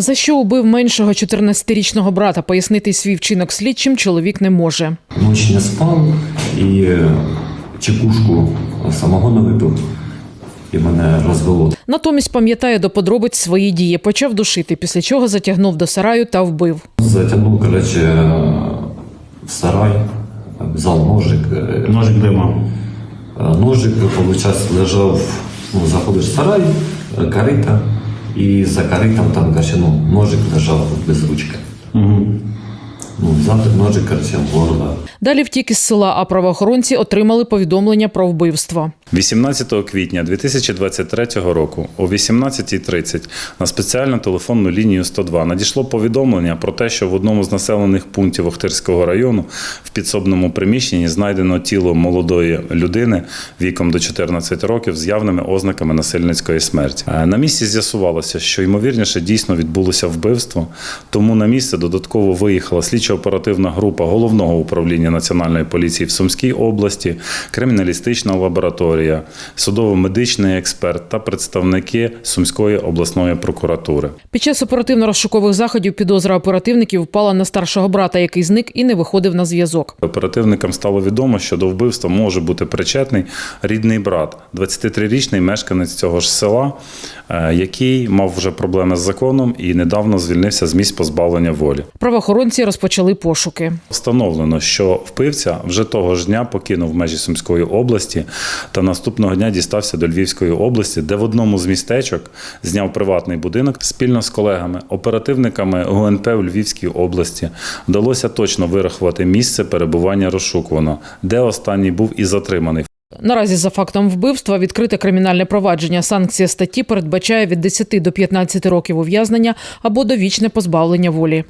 За що убив меншого 14-річного брата, пояснити свій вчинок слідчим чоловік не може. Ночь не спав і е, чекушку самогону випив, і мене розвело. Натомість пам'ятає до подробиць свої дії, почав душити, після чого затягнув до сараю та вбив. Затягнув, коротше, в сарай, взяв ножик. е, Ножик дима. Е, Ножик, виходить, лежав, ну, заходиш в сарай, карита, і за коритом там, коротше, ну, ножик лежав без ручки. Угу. Ну, завтра ножик, короче, в горло. Далі втік із села, а правоохоронці отримали повідомлення про вбивство. 18 квітня 2023 року о 18.30 на спеціальну телефонну лінію 102 надійшло повідомлення про те, що в одному з населених пунктів Охтирського району в підсобному приміщенні знайдено тіло молодої людини віком до 14 років з явними ознаками насильницької смерті. Е, На місці з'ясувалося, що ймовірніше дійсно відбулося вбивство, тому на місце додатково виїхала слідчо-оперативна група головного управління Національної поліції в Сумській області, криміналістична лабораторія, судово-медичний експерт та представники Сумської обласної прокуратури. Під час оперативно-розшукових заходів підозра оперативників впала на старшого брата, який зник і не виходив на зв'язок. Оперативникам стало відомо, що до вбивства може бути причетний рідний брат, 23-річний мешканець цього ж села, е, який мав вже проблеми з законом і недавно звільнився з місць позбавлення волі. Правоохоронці розпочали пошуки. Встановлено, що вбивця вже того ж дня покинув межі Сумської області та наступного дня дістався до Львівської області, де в одному з містечок зняв приватний будинок спільно з колегами, оперативниками ГУНП в Львівській області. Вдалося точно вирахувати місце перебування розшукуваного, де останній був і затриманий. Наразі за фактом вбивства відкрите кримінальне провадження. Санкція статті передбачає від 10 до 15 років ув'язнення або довічне позбавлення волі.